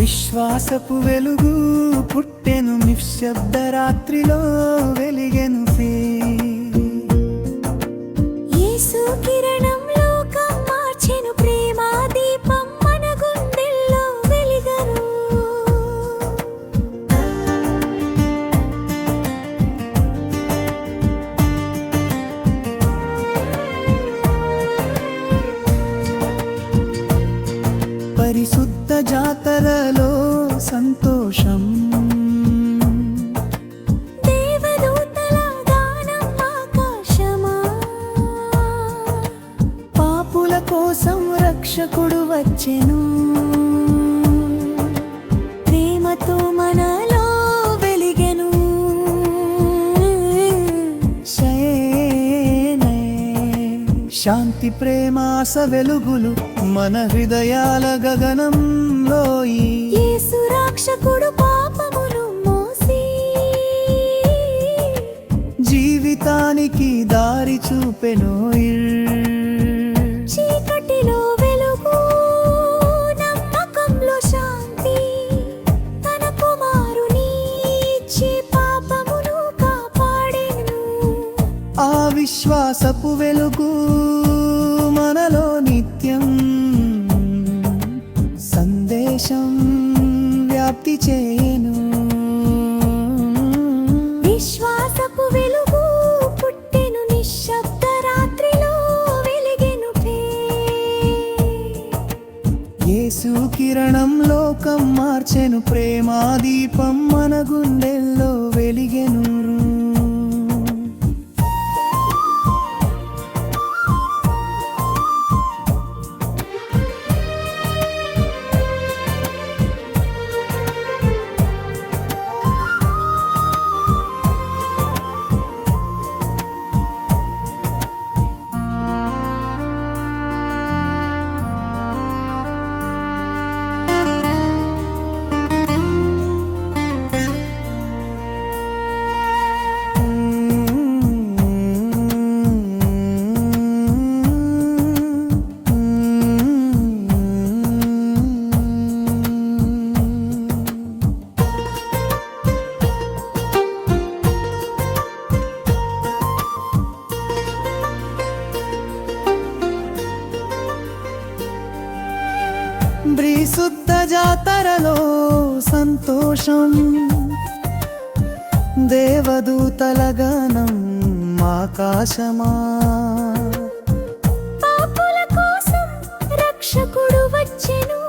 విశ్వాసపు వెలుగు పుట్టెను నిశ్శబ్ద రాత్రిలో. పరిశుద్ధ జాతరలో సంతోషం. దేవదూతల ఆకాశమా? పాపుల కోసం రక్షకుడు వచ్చెను. శాంతి ప్రేమాస వెలుగులు మన హృదయాల గగనంలో పాపమును మోసి. జీవితానికి దారి చూపెను చీకటిలో విశ్వాసపు వెలుగు మనలో నిత్యం. సందేశం వ్యాప్తి చేయను. విశ్వాసపు వెలుగు పుట్టెను నిశ్శబ్ద రాత్రిలో వెలిగెను యేసు కిరణం లోకం మార్చెను ప్రేమా దీపం మన గుండెల్లో వెలిగెను. బ్రీశుద్ధ జాతరలో సంతోషం. దేవదూతల గానం ఆకాశమా. పాపుల కోసం రక్షకుడు వచ్చెను.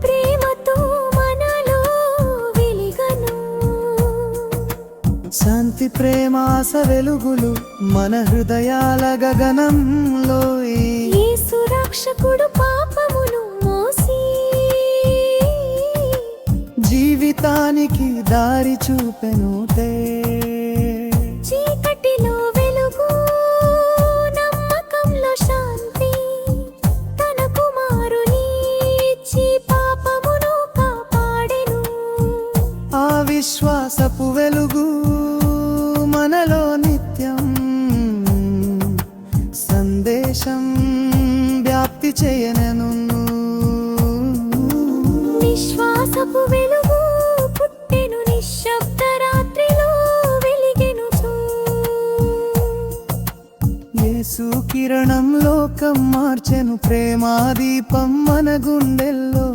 ప్రేమతో మనలో వెలిగను. శాంతి ప్రేమాస వెలుగులు మన హృదయాల గగనంలో ఈ జీవితానికి దారి చూపెను తే. చీకటిలో వెలుగు నమ్మకంలో శాంతి. తన కుమారుని ఇచ్చి పాపమును కాపాడెను. ఆ విశ్వాసపు వెలుగు యేసు కిరణం లోకం మార్చెను ప్రేమాదీపం మన గుండెల్లో.